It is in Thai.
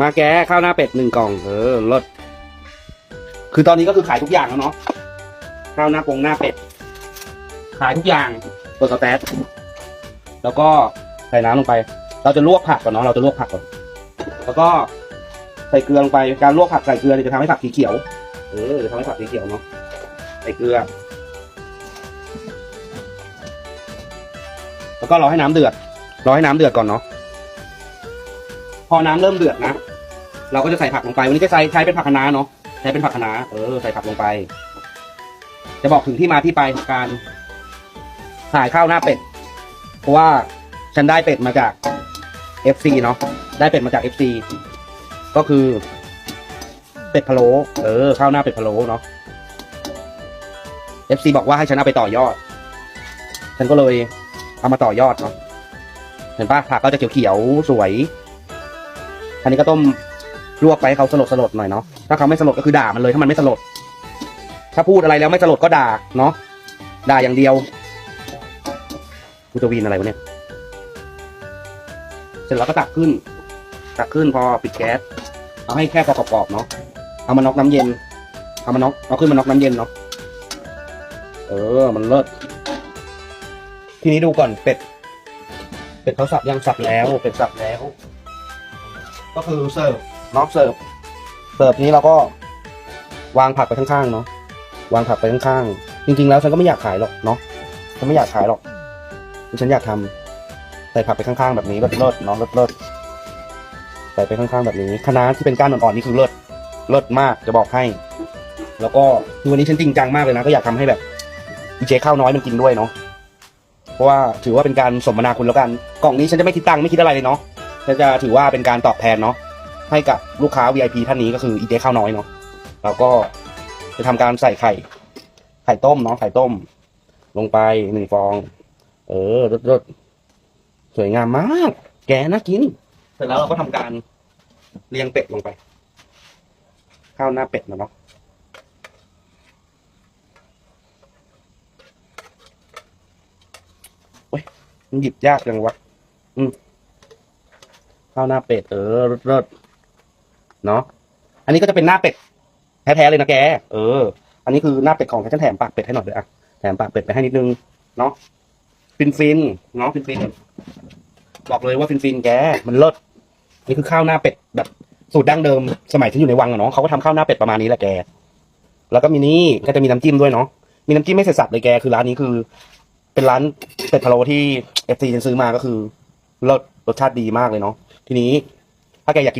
มาแกข้าวหน้าเป็ดหนึ่งกล่อง เออรสคือตอนนี้ก็คือขายทุกอย่างแล้วเนาะข้าวหน้าปงหน้าเป็ด ขายทุกอย่างเปิดสแตทแล้วก็ใส่น้ำลงไป เราจะลวกผักก่อนเนาะเราจะลวกผักก่อน แล้วก็ใส่เกลือลงไปการลวกผักใส่เกลือเนี่ยจะทำให้ผักสีเขียวเออจะทำให้ผักสีเขียวเนาะใส่เกลือ แล้วก็รอให้น้ำเดือดรอให้น้ำเดือดก่อนเนาะ พอน้ำเริ่มเดือดนะ เราก็จะใส่ผักลงไป วันนี้จะใช้ใช้เป็นผักคะน้าเนาะ ใช้เป็นผักคะน้าเออ ใส่ผักลงไป จะบอกถึงที่มาที่ไปของการขายข้าวหน้าเป็ด เพราะว่าฉันได้เป็ดมาจาก FC เนาะ ได้เป็ดมาจาก FC ก็คือ เป็ดพะโล้ เออ ข้าวหน้าเป็ดพะโล้เนาะ FC บอกว่าให้ฉันเอาไปต่อยอด ฉันก็เลยเอามาต่อยอดเนาะ เห็นปะผักก็จะเขียวๆสวย อันนี้ก็ต้มลวกไปให้เขาสลดสลดหน่อยเนาะถ้าเขาไม่สลดก็คือด่ามันเลยถ้ามันไม่สลด ถ้าพูดอะไรแล้วไม่สลดก็ด่าเนาะด่าอย่างเดียวกูจะวีนอะไรวะเนี่ยเสร็จแล้วก็ตักขึ้น ตักขึ้นพอปิดแก๊สเอาให้แค่พอกรอบๆเนาะเอามาน็อกน้ำเย็นเอามาน็อกเอาขึ้นมาน็อกน้ำเย็นเนาะเออ มันเลิศทีนี้ดูก่อนเป็ด เป็ดเขาสับยังสับแล้ว เป็ดสับแล้ว ก็คือเสิร์ฟเนาะเสิร์ฟเสิร์ฟนี้เราก็วางผักไปข้างๆเนาะวางผักไปข้างๆจริง ๆ แล้วฉันก็ไม่อยากขายหรอกเนาะฉันไม่อยากขายหรอกฉันอยากทำใส่ผักไปข้างๆแบบนี้เลิศเนาะเลิศๆใส่ไปข้างๆแบบนี้คะน้าที่เป็นก้านอ่อนๆนี่คือเลิศเลิศมากจะบอกให้ แล้วก็วันนี้ฉันจริงจังมากเลยนะ ก็อยากทำให้แบบอีเจข้าวน้อยมันกินด้วยเนาะเพราะว่าถือว่าเป็นการสมนาคุณแล้วกัน กล่องนี้ฉันจะไม่คิดตังค์ไม่คิดอะไรเลยเนาะ จะถือว่าเป็นการตอบแทนเนาะให้กับลูกค้า VIP ท่านนี้ก็คืออีเจข้าวน้อยเนาะเราก็จะทำการใส่ไข่ ไข่ต้มเนาะไข่ต้ม ลงไปหนึ่งฟอง เออรสรสสวยงามมาก แกน่ากิน เสร็จแล้วเราก็ทำการเรียงเป็ดลงไป ข้าวหน้าเป็ดนะเนาะมันหยิบยากจังวะ อืม ข้าวหน้าเป็ดเออรสรสเนาะอันนี้ก็จะเป็นหน้าเป็ดแท้ๆเลยนะแก เออ อันนี้คือหน้าเป็ดของแค่ฉันแถมปากเป็ดให้หน่อยเลยอะแถมปากเป็ดไปให้นิดนึงเนาะฟินฟินเนาะฟินฟินบอกเลยว่าฟินฟินแก มันเลิศนี่คือข้าวหน้าเป็ดแบบสูตรดั้งเดิมสมัยที่อยู่ในวังอะเนาะเขาก็ทำข้าวหน้าเป็ดประมาณนี้แหละแก แล้วก็มีนี่ก็จะมีน้ำจิ้มด้วยเนาะมีน้ำจิ้มไม่เสร็จสับเลยแกคือร้านนี้คือ เป็นร้านเป็ดพะโล้ที่เอฟซีฉันซื้อมาก็คือรสรสชาติดีมากเลยเนาะ ทีนี้ถ้าแกอยากกิน